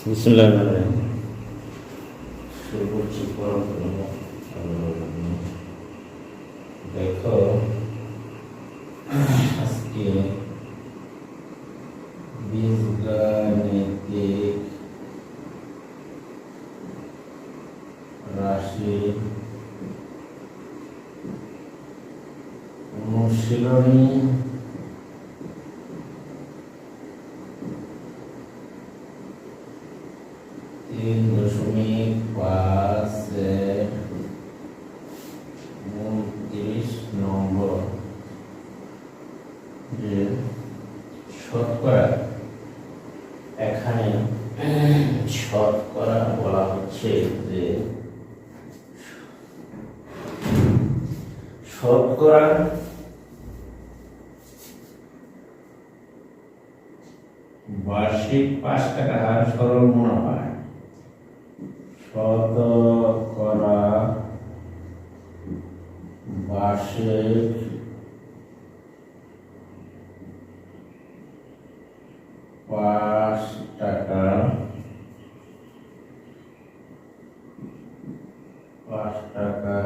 বিসমুল্লাহ দেখো আজকে বীজগাণিতিক রাশি অনুশীলনী তিন দশমিক পাঁচ উনত্রিশ নম্বর যে শতকরা এখানে শতকরা বলা হচ্ছে শতকরা বার্ষিক পাঁচ টাকা হার সরল মুনাফা। শতকরা বার্ষিক পাঁচ টাকা পাঁচ টাকা।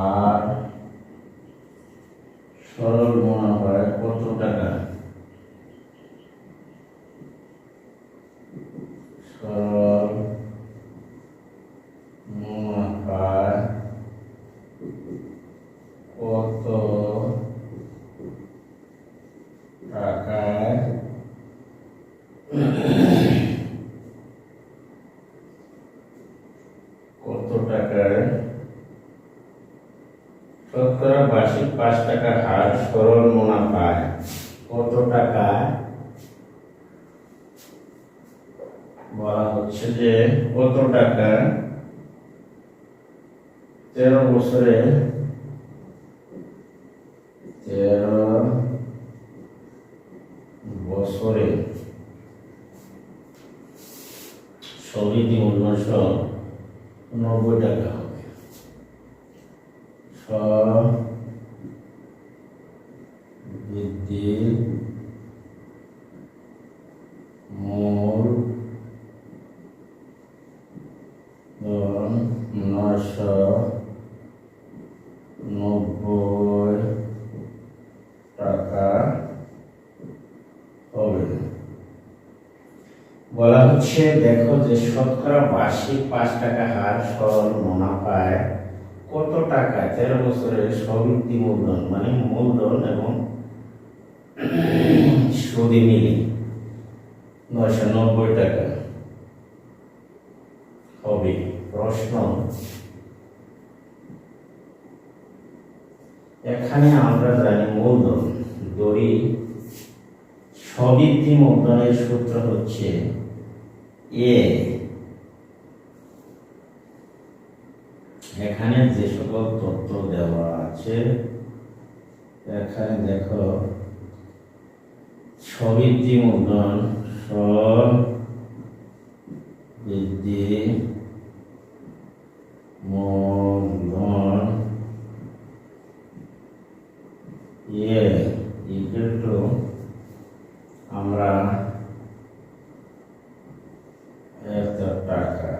আর সরল মুনাফায় কত টাকা? সরল মুনাফায় কত টাকায় কত টাকায় শতকরা বার্ষিক পাঁচ টাকা হার সরল মুনাফায় কত টাকা বলা হচ্ছে যে কত টাকা তেরো বছরে তেরো বছরে সমিতি উনিশশো নব্বই টাকা হবে স বৃদ্ধি মূল ধরুন নয়শো নব্বই টাকা হবে হচ্ছে দেখো যে শতকরা বার্ষিক পাঁচ টাকা হার সরল মুনাফায় কত টাকা? তেরো বছরের সবৃদ্ধি মূলধন মানে মূলধন এবং সুদি মিলি নয়শো নব্বই টাকা। হবে প্রশ্ন। এখানে আমরা জানি মূলধন, দড়ি সবৃদ্ধি মূলধনের সূত্র হচ্ছে এ। এখানে যে সকল তথ্য দেওয়া আছে, এখানে দেখো সবৃদ্ধি মূলধন সবৃদ্ধি ইকুয়াল টু আমরা এত টাকা।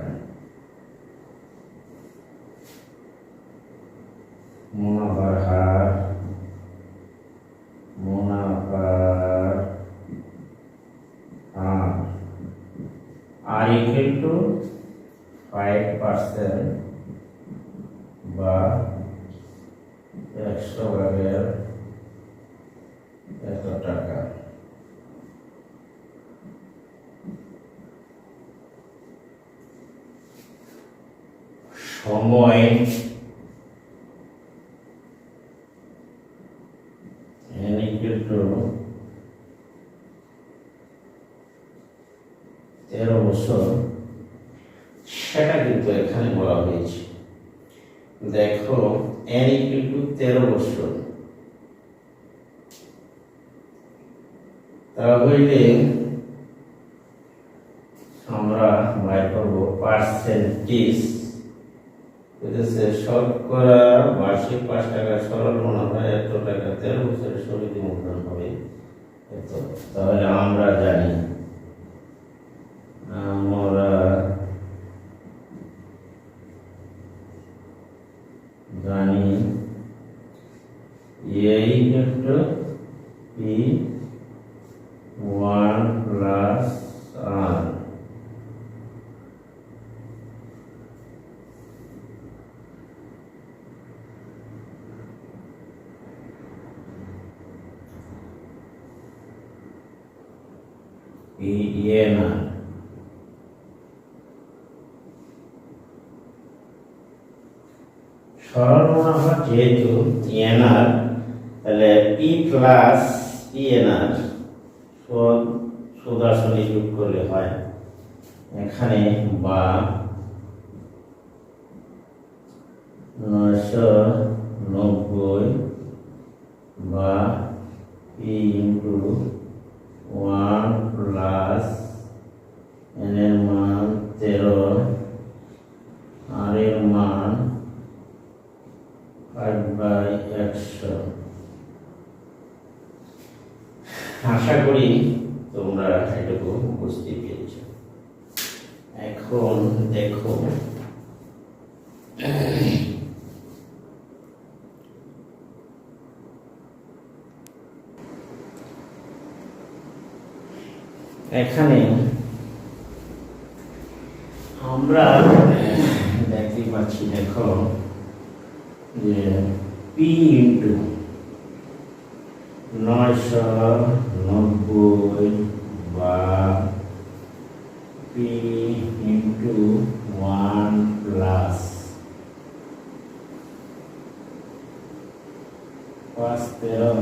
মুনাফার মুনাফার হার। আর ইকুয়াল টু ফাইভ পার্সেন্ট বা একশো ভাগের এত টাকা। সময় তেরো বছর। সেটা কিন্তু এখানে বলা হয়েছে। দেখো, n equal to তেরো বছর। তাহলে আমরা বাই করব পার্সেন্টেজ এদেশে শতকরা বার্ষিক পাঁচ টাকা সরল মুনাফা এত টাকা তেরো বছরের সমিতি মুদ্রণ হবে। এত। তাহলে আমরা জানি আমরা জানি এই ক্ষেত্রে P one plus R E N R সরল মুনাফা যেহেতু ইএনআর তাহলে পি প্লাস ইএনআর সুদ সুদ আসলে যোগ করলে হয়। এখানে বা নয়শো নব্বই বা P into one plus N এর মান তেরো, আর এর মান ফাইভ বাই একশো। আশা করি তোমরা এটুকু বুঝতে পেরেছ। এখন দেখো। এখানে আমরা দেখতে পাচ্ছি দেখো যে পি ইন্টু নয়শো নব্বই বা পি ইন্টু ওয়ান প্লাস পাঁচ তেরো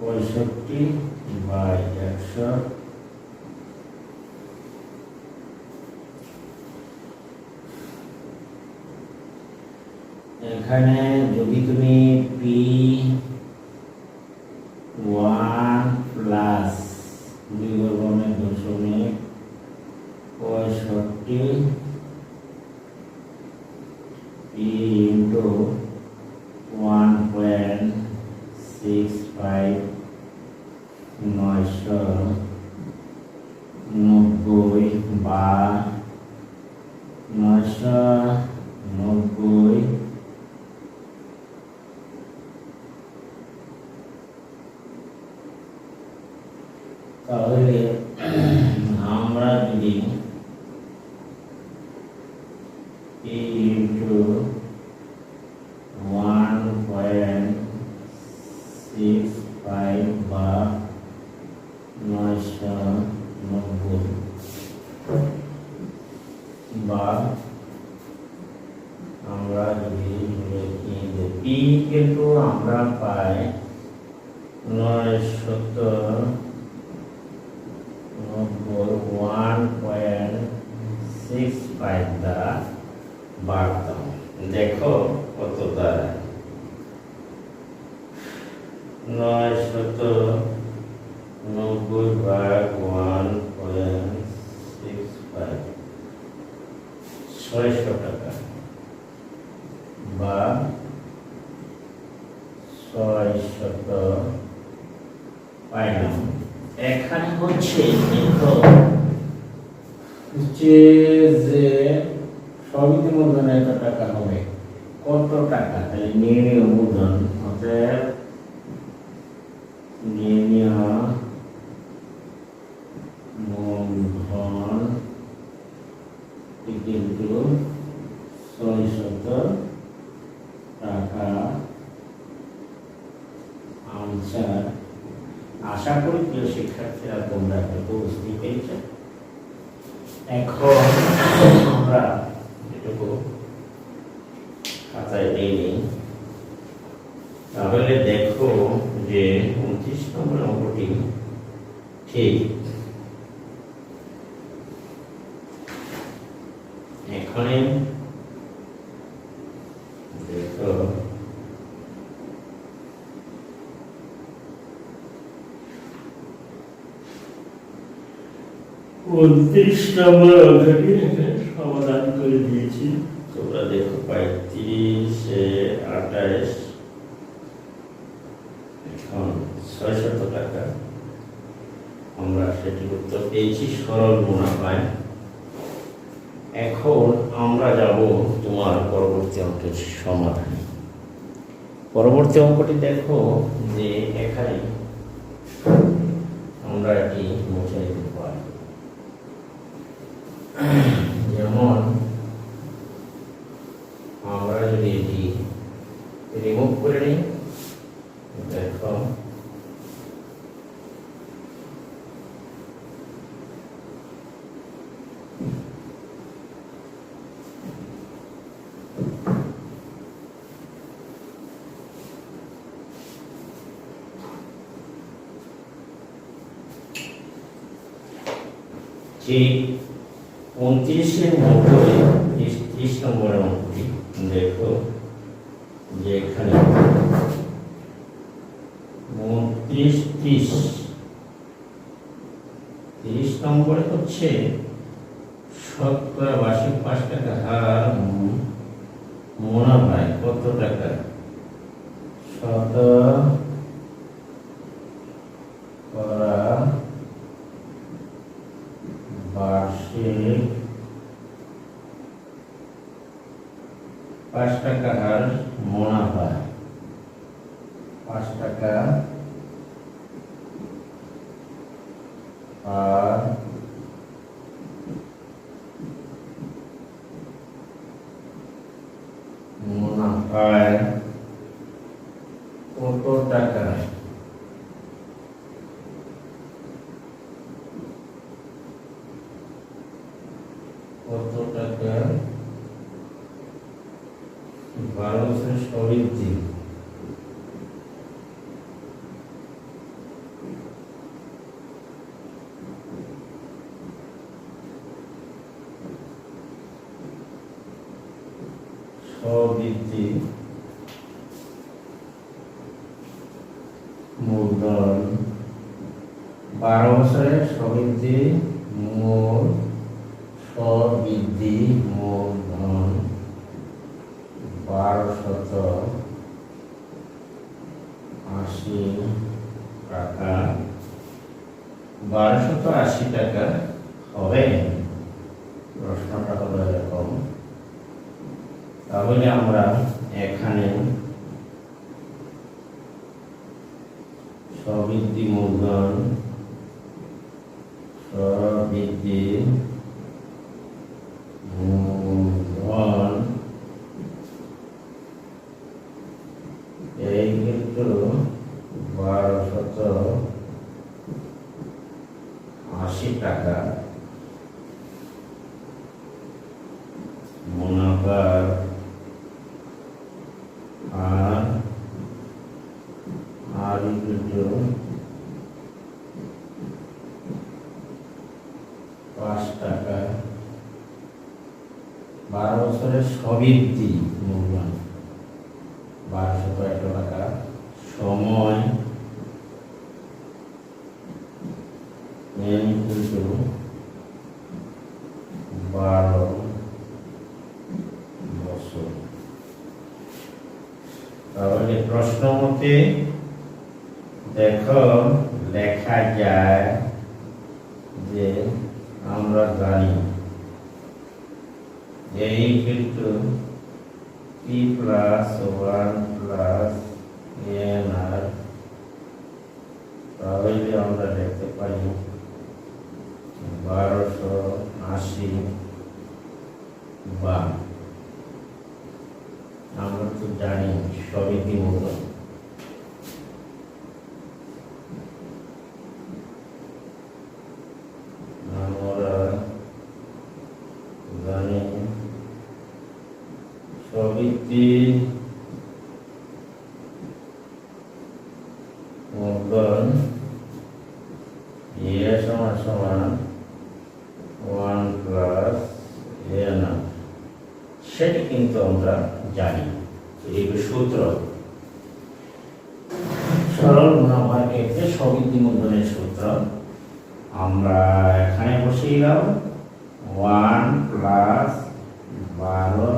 পঁয়ষট্টি বাই একশো এখানে যদি তুমি পি ওয়ান প্লাস দুই বর্গমের দশমিক পঁয়ষট্টি P into one point six five নয়শো নব্বই বা নয়শো নব্বই তাহলে আমরা যদি P into one point six five বা নয়শো নব্বই বা আমরা যদি পি কিন্তু আমরা পাই নয় সত্তর নব্বই ওয়ান পয়েন্ট সিক্স ফাইভ দ্বারা বাড়তাম দেখো কত দ্বারা নয় শত নব্বই ভাগ ওয়ান পয়েন্ট সিক্স ফাইভ ছয়শো টাকা বা ছয় শত পাইলাম এখানে হচ্ছে দেখো হচ্ছে যে সমিতি মূলধনে এত টাকা হবে। কত টাকা? তাহলে নির্ণয় মূলধন। অতএব নির্ণয় মূলধন কিন্তু ছয় শত টাকা আনসার আশা করি প্রিয় শিক্ষার্থীরা তোমরা এটুকু বুঝতে পেরেছ এখন আমরা এটুকু খাতায় দিয়ে নিই তাহলে দেখো যে উনত্রিশ নম্বর অঙ্কটি ঠিক এখানে উনত্রিশ নম্বর অঙ্কটি সমাধান করে দিয়েছি। তোমরা দেখো পঁয়ত্রিশে আঠাশ, এখন ছয়শত টাকা। আমরা সেটির উত্তর পেয়েছি, সরল মুনাফায় এখন আমরা যাব তোমার পরবর্তী অঙ্কের সমাধান। পরবর্তী অঙ্কটি দেখো যে এখানে আমরা এটি মুছে নিতে পারি যেমন আমরা যদি এটি রিমুভ করে নিই, দেখো যে উনত্রিশের মধ্যে ত্রিশ নম্বরের দেখো যে এখানে উনত্রিশ ত্রিশ তিরিশ নম্বরে হচ্ছে শতকরা বার্ষিক পাঁচ টাকা হার উম, মুনাফায় কত টাকা শত করা বার্ষিক পাঁচ টাকা হার মুনাফা পাঁচ টাকা আর মুনাফায় কত টাকা কত টাকা বারো বছরের সবৃদ্ধি সবৃদ্ধি মূলধন। বারো বছরের সবৃদ্ধি মূল সবৃদ্ধি মূলধন। বারো শত আশি টাকা। বারো শত আশি টাকা হবে প্রশ্নটা হলো এরকম তাহলে আমরা এখানে সবৃদ্ধি মূলধন সবৃদ্ধি মূলধন এই কিন্তু বারো শত আশি টাকা মুনাফার আর আর দুটো পাঁচ টাকা বারো সবৃদ্ধি মূল্যায়ন বারোশো একশো টাকা সময় এম কিন্তু বারো বছর। তাহলে প্রশ্ন মতে দেখো লেখা যায় যে আমরা জানি যে এই কিন্তু P plus one plus N R তাহলে আমরা দেখতে পাই বারোশো আশি বা আমরা তো জানি সবই মূল্য আমরা জানি সবইটি মূলধন এ সমান ওয়ান প্লাস এন কিন্তু আমরা জানি, এই সূত্র। সরল মুনাফার ক্ষেত্রে সবৃদ্ধি মূলধনের সূত্র, আমরা এখানে বসিয়ে ওয়ান প্লাস বারো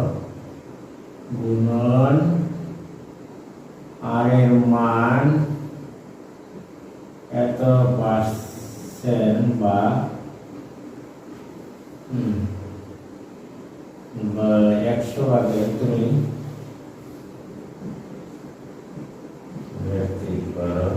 গুণন আর এর মান এত পার্সেন্ট হুম, বা একশো ভাগে তুমি ব্যক্তি করো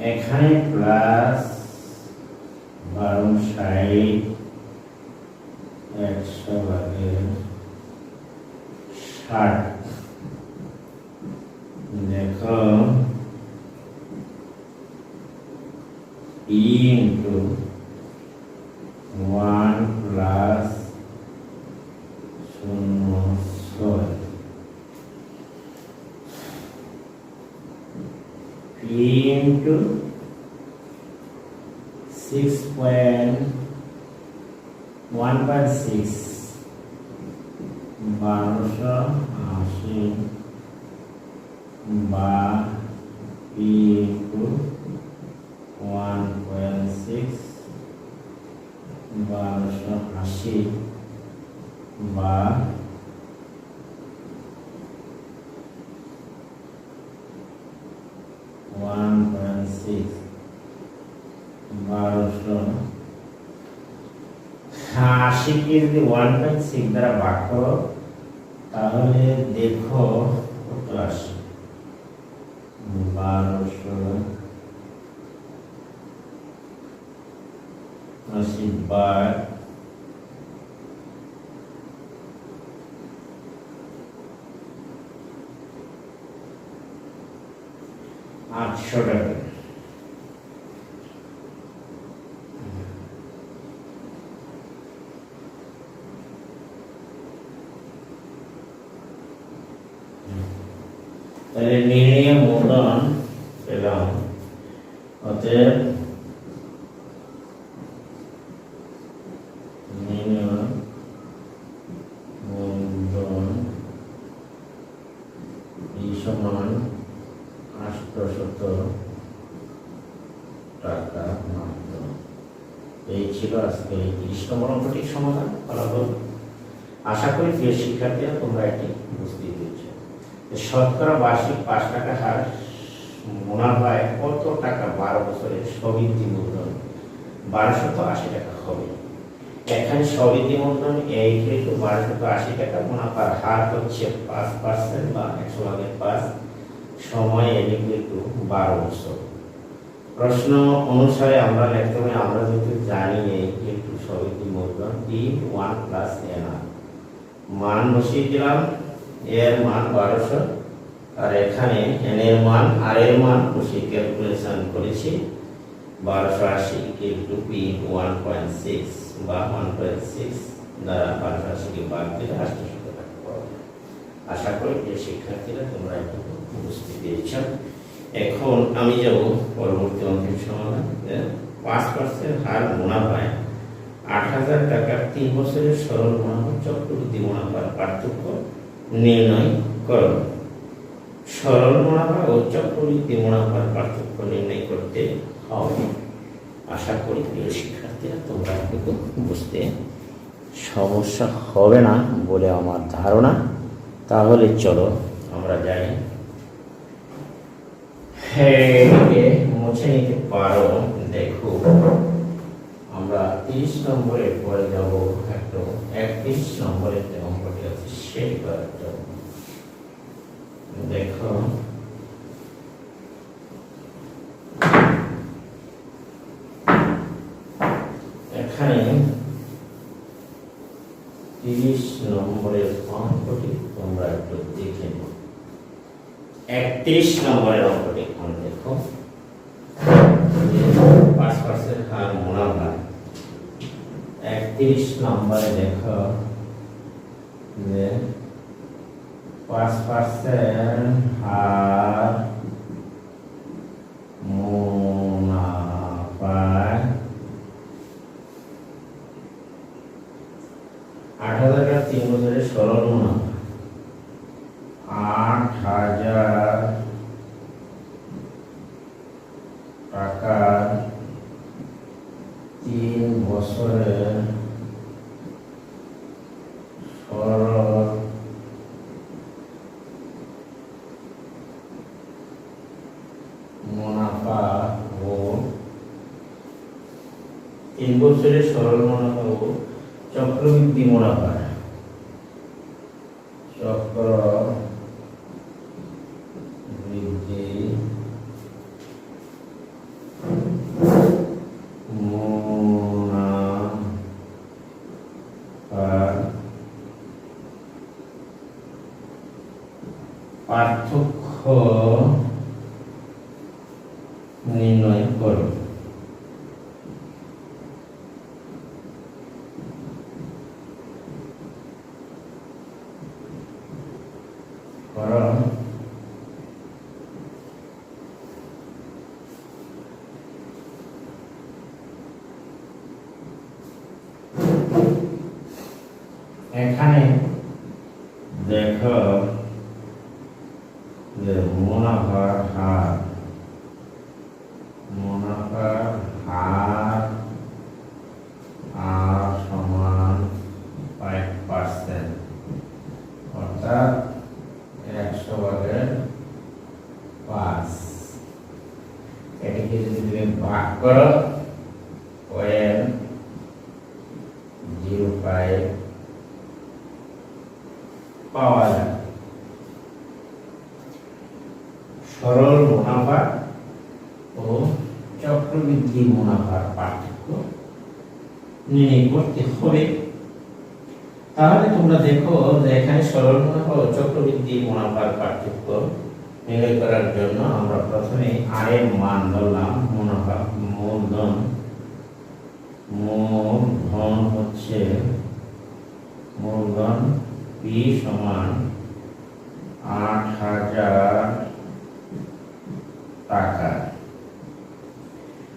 এখানে প্লাস বারো ষাট ষাট দেখো ই ইন্টু ওয়ান প্লাস শূন্য ছয় P into six point one point six বারোশো আশি বা P into one point six বারোশো আশি বা ওয়ান পয়েন্ট সিক্স বারোশো আশিকে যদি ওয়ান পয়েন্ট সিক্স দ্বারা ভাগ করো তাহলে দেখো কত আসে বারোশো আটশো টাকা তাহলে নির্ণয় মূলধন পেলাম অতএব নির্ণয় মূলধন এই সমান আষ্টশত এই ছিল আজকে এই তিরিশ নম্বর সমাধান, ফলাফল। আশা করি প্রিয় শিক্ষার্থীরা তোমরা এটি বুঝতেই পেরেছ। শতকরা বার্ষিক পাঁচ টাকা হার মুনাফায় কত টাকা বারো বছরের সবৃদ্ধি মূলধন বারোশত আশি টাকা হবে। এখানে সবৃদ্ধি মূলধন এই কিন্তু বারোশত আশি টাকা মুনাফার হার হচ্ছে পাঁচ পার্সেন্ট বা একশো ভাগের পাঁচ। সময় কিন্তু বারো বছর প্রশ্ন অনুসারে আমরা লিখতে হবে আমরা যেহেতু জানি কিন্তু সবৃদ্ধি মূলধন টি ওয়ান প্লাস এন আর মান বসিয়ে দিলাম এর মান বারোশো, আর এখানে এন এর মান আর এর মান বসিয়ে ক্যালকুলেশন করেছি, বারোশো আশি into P one point six বা ওয়ান পয়েন্ট সিক্স দ্বারা বারোশো আশিকে বাদ দিলে আটশো আশা করি যে শিক্ষার্থীরা তোমরা একটু বুঝতে পেরেছ। এখন আমি যাব পরবর্তী অঙ্কের সমাধান। পাঁচ পার্সেন্ট হার মুনাফায় আট হাজার টাকার তিন বছরের সরল মুনাফা চক্রবৃদ্ধি মুনাফার পার্থক্য নির্ণয় করো সরল মুনাফা ও চক্রবৃদ্ধি মুনাফার পার্থক্য নির্ণয় করতে হবে। আশা করি প্রিয় শিক্ষার্থীরা, তোমরা কিন্তু বুঝতে সমস্যা হবে না বলে আমার ধারণা। তাহলে চলো আমরা যাই হ্যাঁ মুছে নিতে পারো দেখো, আমরা তিরিশ নম্বরের পরে যাব একটু একত্রিশ নম্বরের যে অঙ্কটি আছে সেই দেখো এখানে তিরিশ নম্বরের অঙ্কটি তোমরা একটু দেখে একত্রিশ নম্বরের অঙ্কটি। একত্রিশ নম্বরে দেখো যে পাঁচ পার্সেন্ট হার মুনাফায় আট হাজার তিন বছরের সরল মুনাফা। আট হাজার টাকার তিন বছরের সরল মুনাফা ও তিন বছরের সরল মুনাফা ও চক্রবৃদ্ধি মুনাফা চক্র বৃদ্ধি মুনাফা পার্থক্য নির্ণয় করো করো এখানে দেখো যে মুনাফার হার মুনাফার হার আর সমান ফাইভ পার্সেন্ট অর্থাৎ একশো ভাগের পাঁচ এটিকে যদি তুমি ভাগ করো পয়েন্ট জিরো ফাইভ পাওয়া যায়। সরল মুনাফা ও চক্রবৃদ্ধি মুনাফার পার্থক্য নির্ণয় করতে হবে। তাহলে তোমরা দেখো যে এখানে সরল মুনাফা ও চক্রবৃদ্ধি মুনাফার পার্থক্য নির্ণয় করার জন্য আমরা প্রথমে আয়ের মান ধরলাম, মুনাফা মূলধন মূলধন হচ্ছে মূলধন পি সমান আট হাজার টাকা।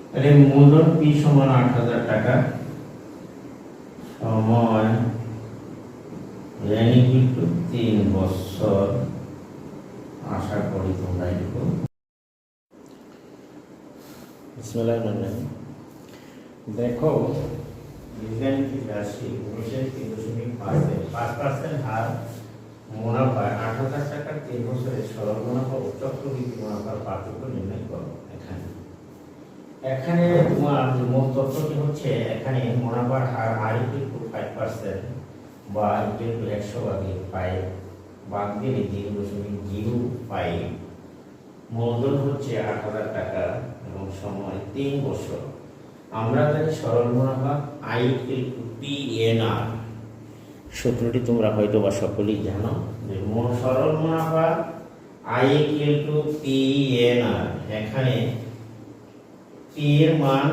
তাহলে মূলধন পি সমান আট হাজার টাকা সময় তিন বছর আশা করি তোমরা একটু দেখো। বীজগাণিতিক রাশি উনিশের তিন দশমিক পাঁচ পাঁচ পার্সেন্ট হার মুনাফা আট হাজার টাকার তিন বছরের সরল মুনাফা ও চক্রবৃদ্ধি মুনাফার পার্থক্য নির্ণয় করো এখানে। এখানে তোমার মূল তথ্যটি হচ্ছে, এখানে মুনাফার হার আর ইকুয়াল ফাইভ পার্সেন্ট বা ইকুয়াল টু একশো ভাগে ফাইভ বাদ দিলে জিরো দশমিক জিরো ফাইভ মূলধন হচ্ছে আট হাজার টাকা এবং সময় তিন বছর। আমরা জানি সরল মুনাফা I equal to P N R সূত্রটি তোমরা হয়তো বা সকলেই জানো যে সরল মুনাফা I equal to P N R. এখানে পি এর মান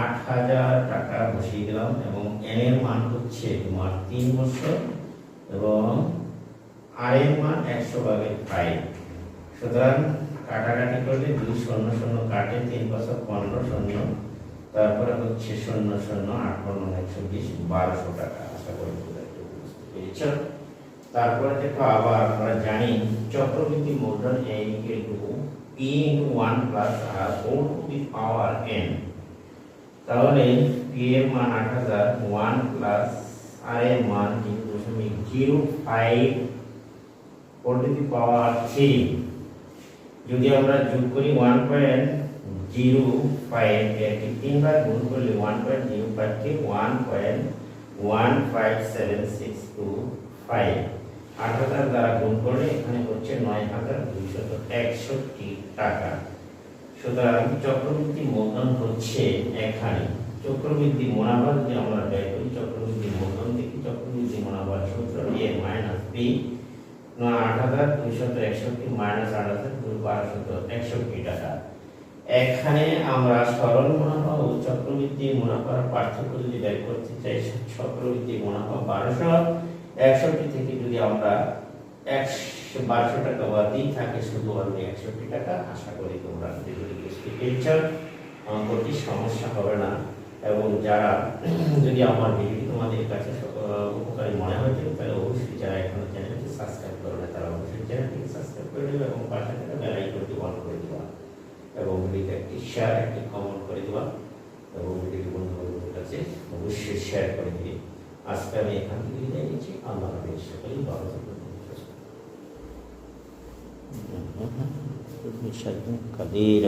আট হাজার টাকা বসিয়ে দিলাম এবং এন এর মান হচ্ছে তোমার তিন বছর এবং আর এর মান একশো ভাগের ফাইভ সুতরাং কাটাকাটি করলে দুই শূন্য শূন্য কাটে, তিন বছর পনেরো শূন্য, তারপরে হচ্ছে শূন্য শূন্য আট পনেরো একশো বিশ বারোশো টাকা, আশা করি। তোমরা একটু বুঝতে পেরেছ তারপরে দেখো আবার আমরা জানি চক্রবৃদ্ধি মূলধন A equal to P into one plus R O to the power N তাহলে পি এর মান আট হাজার ওয়ান প্লাস আর এর মান জিরো দশমিক zero five four to the power three যদি আমরা যোগ করি ওয়ান পয়েন্ট জিরো ফাইভ একে তিনবার গুণ করলে one point zero ফাইভকে one point one five seven six two five আট হাজার দ্বারা গুণ করলে এখানে হচ্ছে নয় হাজার দুইশত একষট্টি টাকা। সুতরাং চক্রবৃদ্ধি মূলধন হচ্ছে এখানে। চক্রবৃদ্ধি মুনাফা যদি আমরা ব্যয় করি, চক্রবৃদ্ধি মূলধন দেখি, চক্রবৃদ্ধি মুনাফার সূত্র এ মাইনাস বি নয়, আট হাজার দুইশত একষট্টি মাইনাস আট হাজার বারোশত একষট্টি টাকা। এখানে আমরা সরল মুনাফা ও চক্রবৃদ্ধি মুনাফার পার্থক্য যদি বের করতে চাই, চক্রবৃদ্ধি মুনাফা বারোশো। একষট্টি থেকে যদি আমরা একশো বারোশো টাকা বাদই থাকে, শুধু আমি একষট্টি টাকা আশা করি তোমরা অঙ্কটি সমস্যা হবে না। এবং যারা যদি আমার ভিডিও তোমাদের কাছে উপকারী মনে হয়েছে তাহলে অবশ্যই যারা এখনও চ্যানেলটি সাবস্ক্রাইব করে না, তারা অবশ্যই চ্যানেলটিকে সাবস্ক্রাইব করে দেবে এবং পাশে থাকা বেল আইকনটি অন করে দেওয়া এবং এটিকে একটি শেয়ার একটি কমেন্ট করে দেওয়া এবং ভিডিওটি বন্ধুবান্ধবের কাছে অবশ্যই শেয়ার করে দিবে আজকে আমি এখান থেকে বিদায় নিচ্ছি আল্লাহ হাফিজ সকলেই ভালো থাকবেন। কাদির